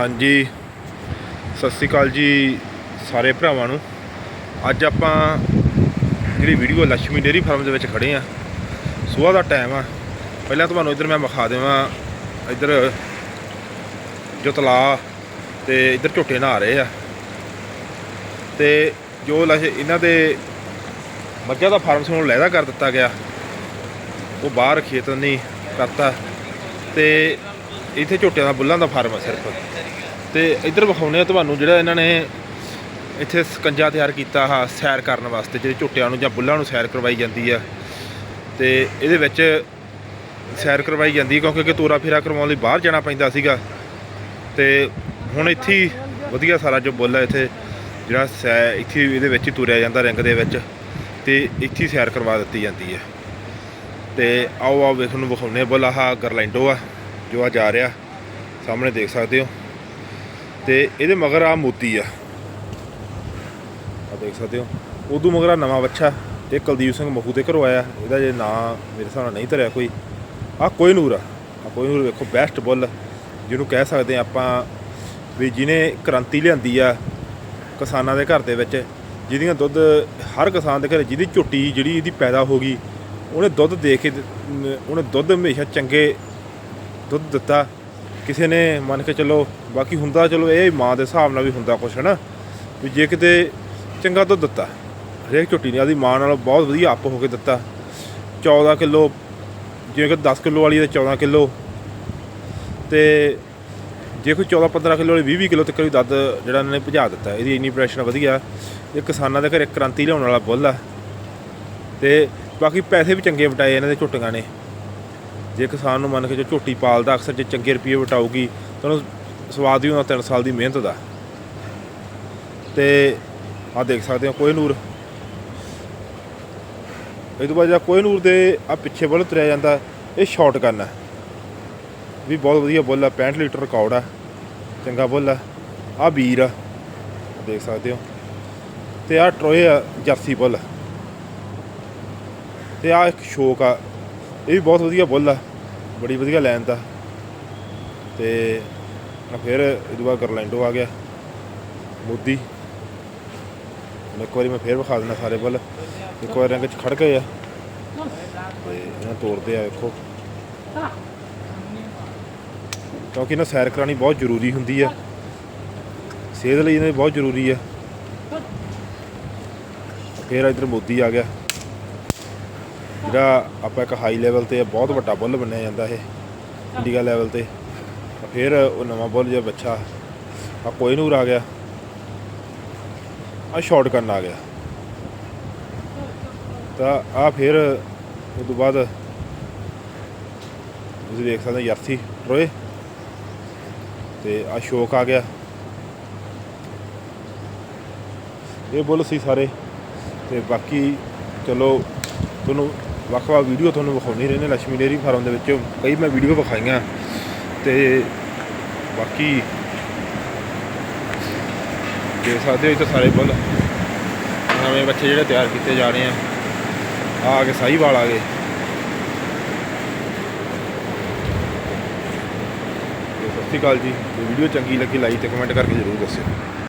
ਹਾਂਜੀ। ਸਤਿ ਸ੍ਰੀ ਅਕਾਲ ਜੀ ਸਾਰੇ ਭਰਾਵਾਂ ਨੂੰ। ਅੱਜ ਆਪਾਂ ਜਿਹੜੀ ਵੀਡੀਓ ਲక్ష్ਮੀ ਡੇਰੀ ਫਾਰਮ ਦੇ ਵਿੱਚ ਖੜੇ ਆ। ਸਵੇਰ ਦਾ ਟਾਈਮ ਆ। ਪਹਿਲਾਂ ਤੁਹਾਨੂੰ ਇੱਧਰ ਮੈਂ ਵਿਖਾ ਦੇਵਾਂ। ਇੱਧਰ ਜੋ ਤਲਾਅ ਤੇ ਇੱਧਰ ਝੋਟੇ ਨਹਾ ਰਹੇ ਆ। ਤੇ ਜੋ ਲਸ਼ ਇਹਨਾਂ ਦੇ ਮੱਝਾਂ ਦਾ ਫਾਰਮ ਸਾਨੂੰ ਲੈਦਾ ਕਰ ਦਿੱਤਾ ਗਿਆ। ਉਹ ਬਾਹਰ ਖੇਤ ਨਹੀਂ ਕਰਤਾ। ਤੇ ਇੱਥੇ ਝੋਟਿਆਂ ਦਾ ਬੁੱਲਾਂ ਦਾ ਫਾਰਮ ਹੈ ਸਿਰਫ। ਤੇ ਇੱਧਰ ਵਿਖਾਉਣੇ ਆ ਤੁਹਾਨੂੰ ਜਿਹੜਾ ਇਹਨਾਂ ਨੇ ਇੱਥੇ ਸਕੰਜਾ ਤਿਆਰ ਕੀਤਾ ਆ ਸੈਰ ਕਰਨ ਵਾਸਤੇ, ਜਿਹੜੇ ਝੋਟਿਆਂ ਨੂੰ ਜਾਂ ਬੁੱਲਾਂ ਨੂੰ ਸੈਰ ਕਰਵਾਈ ਜਾਂਦੀ ਆ। ਤੇ ਇਹਦੇ ਵਿੱਚ ਸੈਰ ਕਰਵਾਈ ਜਾਂਦੀ ਹੈ ਕਿਉਂਕਿ ਕਿ ਤੋਰਾ ਫੇਰਾ ਕਰਵਾਉਣ ਲਈ ਬਾਹਰ ਜਾਣਾ ਪੈਂਦਾ ਸੀਗਾ। ਤੇ ਹੁਣ ਇੱਥੇ ਹੀ ਵਧੀਆ ਸਾਰਾ ਜੋ ਬੁੱਲ ਹੈ ਇੱਥੇ, ਜਿਹੜਾ ਸੈ ਇੱਥੇ ਇਹਦੇ ਵਿੱਚ ਹੀ ਤੁਰਿਆ ਜਾਂਦਾ ਰਿੰਗ ਦੇ ਵਿੱਚ। ਤੇ ਇੱਥੇ ਸੈਰ ਕਰਵਾ ਦਿੱਤੀ ਜਾਂਦੀ ਹੈ ਤੇ ਆਓ ਆਓ ਵੇਖਣ ਨੂੰ ਵਿਖਾਉਣੇ ਬੁੱਲ, ਆਹ ਗਰਲੈਂਡੋ ਆ। ਜੋ ਆ ਜਾ ਰਿਹਾ, ਸਾਹਮਣੇ ਦੇਖ ਸਕਦੇ ਹੋ। ਤੇ ਇਹਦੇ ਮਗਰ ਆ ਮੋਤੀ ਆ। ਆ ਦੇਖ ਸਕਦੇ ਹੋ। ਉਦੋਂ ਮਗਰ ਆ ਨਵਾਂ ਬੱਚਾ ਤੇ ਕੁਲਦੀਪ ਸਿੰਘ ਮਹੂ ਦੇ ਘਰੋਂ ਆਇਆ। ਇਹਦਾ ਜੇ ਨਾਂ ਮੇਰੇ ਹਿਸਾਬ ਨਾਲ ਨਹੀਂ ਧਰਿਆ ਕੋਈ। ਆ ਕੋਈ ਨੂਰ ਆ। ਆ ਕੋਈ ਨੂਰ ਵੇਖੋ ਬੈਸਟ ਬੁੱਲ ਜਿਹਨੂੰ ਕਹਿ ਸਕਦੇ ਆ ਆਪਾਂ ਵੀ ਜਿਹਨੇ ਕ੍ਰਾਂਤੀ ਲਿਆਂਦੀ ਆ ਕਿਸਾਨਾਂ ਦੇ ਘਰ ਦੇ ਵਿੱਚ, ਜਿਹਦੀਆਂ ਦੁੱਧ ਹਰ ਕਿਸਾਨ ਦੇ ਘਰ, ਜਿਹਦੀ ਝੋਟੀ ਜਿਹੜੀ ਇਹਦੀ ਪੈਦਾ ਹੋ ਗਈ, ਉਹਨੇ ਦੁੱਧ ਦੇ ਕੇ, ਉਹਨੇ ਦੁੱਧ ਹਮੇਸ਼ਾ ਚੰਗੇ ਦੁੱਧ ਦਿੱਤਾ। ਕਿਸੇ ਨੇ ਮੰਨ ਕੇ ਚੱਲੋ, ਬਾਕੀ ਹੁੰਦਾ ਚਲੋ ਇਹ ਮਾਂ ਦੇ ਹਿਸਾਬ ਨਾਲ ਵੀ ਹੁੰਦਾ ਕੁਛ ਹੈ ਨਾ ਵੀ ਜੇ ਕਿਤੇ ਚੰਗਾ ਦੁੱਧ ਦਿੱਤਾ, ਹਰੇਕ ਝੋਟੀ ਨੇ ਆਦੀ ਮਾਂ ਨਾਲੋਂ ਬਹੁਤ ਵਧੀਆ ਅੱਪ ਹੋ ਕੇ ਦਿੱਤਾ। 14 ਕਿਲੋ, ਜਿਵੇਂ ਕਿ 10 ਕਿਲੋ ਵਾਲੀ ਤਾਂ 14 ਕਿਲੋ। ਤੇ ਜੇ ਕੋਈ 14 15 ਕਿਲੋ ਵਾਲੀ 20 20 ਕਿਲੋ ਤੱਕ ਵੀ ਦੁੱਧ ਜਿਹੜਾ ਇਹਨਾਂ ਨੇ ਭਜਾ ਦਿੱਤਾ, ਇਹਦੀ ਇੰਨੀ ਪ੍ਰੈਸ਼ਰ ਵਧੀਆ। ਇਹ ਕਿਸਾਨਾਂ ਦੇ ਘਰ ਇੱਕ ਕ੍ਰਾਂਤੀ ਲਿਆਉਣ ਵਾਲਾ ਬੁੱਲ ਆ। ਤੇ ਬਾਕੀ ਪੈਸੇ ਵੀ ਚੰਗੇ ਵਟਾਏ ਇਹਨਾਂ ਦੇ ਝੋਟੀਆਂ ਨੇ। ਜੇ ਕਿਸਾਨ ਨੂੰ ਮੰਨ ਕੇ ਜੋ ਝੋਟੀ ਪਾਲਦਾ, ਅਕਸਰ ਜੇ ਚੰਗੇ ਰੁਪਏ ਵਟਾਊਗੀ, ਤਾਂ ਉਹਨੂੰ ਸਵਾਦ ਵੀ ਹੁੰਦਾ 3 ਸਾਲ ਦੀ ਮਿਹਨਤ ਦਾ। ਤੇ ਆ ਦੇਖ ਸਕਦੇ ਹੋ ਕੋਈ ਨੂਰ। ਇਹ ਤੋਂ ਬਾਅਦ ਜਿਹੜਾ ਕੋਈ ਨੂਰ ਦੇ ਆ ਪਿੱਛੇ ਵੱਲ ਤੁਰਿਆ ਜਾਂਦਾ, ਇਹ ਸ਼ਾਰਟ ਕਰਨਾ ਵੀ ਬਹੁਤ ਵਧੀਆ ਬੁੱਲ ਆ 65 ਲੀਟਰ ਰਿਕਾਰਡ ਆ। ਚੰਗਾ ਬੁੱਲ ਆ। ਆ ਵੀਰ ਆ। ਦੇਖ ਸਕਦੇ ਹੋ। ਤੇ ਆ ਟਰੋਏ ਆ, ਜਰਸੀ ਬੁੱਲ। ਤੇ ਆ ਇੱਕ ਸ਼ੋਕ ਆ। ਇਹ ਵੀ ਬਹੁਤ ਵਧੀਆ ਬੁੱਲ ਆ। ਬੜੀ ਵਧੀਆ ਲੈਣ ਦਾ ਤੇ ਆ ਫਿਰ ਇਹ ਤੋਂ ਬਾਅਦ ਗਰਲੈਂਡੋ ਆ ਗਿਆ। ਮੋਦੀ। ਇੱਕ ਵਾਰੀ ਮੈਂ ਫੇਰ ਵਿਖਾ ਦਿੰਦਾ ਸਾਰੇ ਬੁੱਲ। ਇੱਕ ਵਾਰ ਰੰਗ ਚ ਖੜ ਗਏ ਆ। ਤੇ ਇਹਨਾਂ ਤੋੜਦੇ ਆ ਵੇਖੋ। ਕਿਉਂਕਿ ਇਹਨਾਂ ਸੈਰ ਕਰਾਣੀ ਬਹੁਤ ਜ਼ਰੂਰੀ ਹੁੰਦੀ ਆ। ਸਿਹਤ ਲਈ ਇਹਨਾਂ ਬਹੁਤ ਜ਼ਰੂਰੀ ਆ। ਫੇਰ ਇਧਰ ਮੋਦੀ ਆ ਗਿਆ। ਜਿਹੜਾ ਆਪਾਂ ਇੱਕ ਹਾਈ ਲੈਵਲ ਤੇ ਬਹੁਤ ਵੱਡਾ ਬੁੱਲ ਬਣਿਆ ਜਾਂਦਾ ਇਹ ਇੰਡੀਆ ਲੈਵਲ ਤੇ। ਫਿਰ ਉਹ ਨਵਾਂ ਬੁੱਲ ਜਿਹਾ ਬੱਚਾ ਆ ਕੋਈ ਨੂਰ ਆ ਗਿਆ। ਆ ਸ਼ਾਰਟ ਕਰਨ ਆ ਗਿਆ। ਤਾਂ ਆ ਫਿਰ ਉਸ ਤੋਂ ਬਾਅਦ ਤੁਸੀਂ ਦੇਖ ਸਕਦੇ ਹੋ ਯਰਥੀ ਟਰੋਏ ਤੇ ਆ ਸ਼ੋਕ ਆ ਗਿਆ। ਇਹ ਬੁੱਲ ਸੀ ਸਾਰੇ। ਤੇ ਬਾਕੀ ਚਲੋ, ਤੁਹਾਨੂੰ ਵੱਖ-ਵੱਖ ਵੀਡੀਓ ਤੁਹਾਨੂੰ ਵਿਖਾਉਣੀ ਰਹਿੰਦੇ ਲక్ష్ਮੀ ਡੇਰੀ ਫਾਰਮ ਦੇ ਵਿੱਚ ਕਈ ਮੈਂ ਵੀਡੀਓ ਵਿਖਾਈਆਂ ਤੇ ਬਾਕੀ ਦੇਖ ਸਕਦੇ ਹੋ ਇੱਥੇ ਸਾਰੇ ਬੁੱਲ। ਨਵੇਂ ਬੱਚੇ ਜਿਹੜੇ ਤਿਆਰ ਕੀਤੇ ਜਾ ਰਹੇ ਆ। ਆ ਆ ਕੇ ਸਾਹੀਵਾਲ ਆ ਗਏ। ਸਤਿ ਸ਼੍ਰੀ ਅਕਾਲ ਜੀ। ਵੀਡੀਓ ਚੰਗੀ ਲੱਗੀ, ਲਾਈਕ ਤੇ ਕਮੈਂਟ ਕਰਕੇ ਜ਼ਰੂਰ ਦੱਸਿਓ।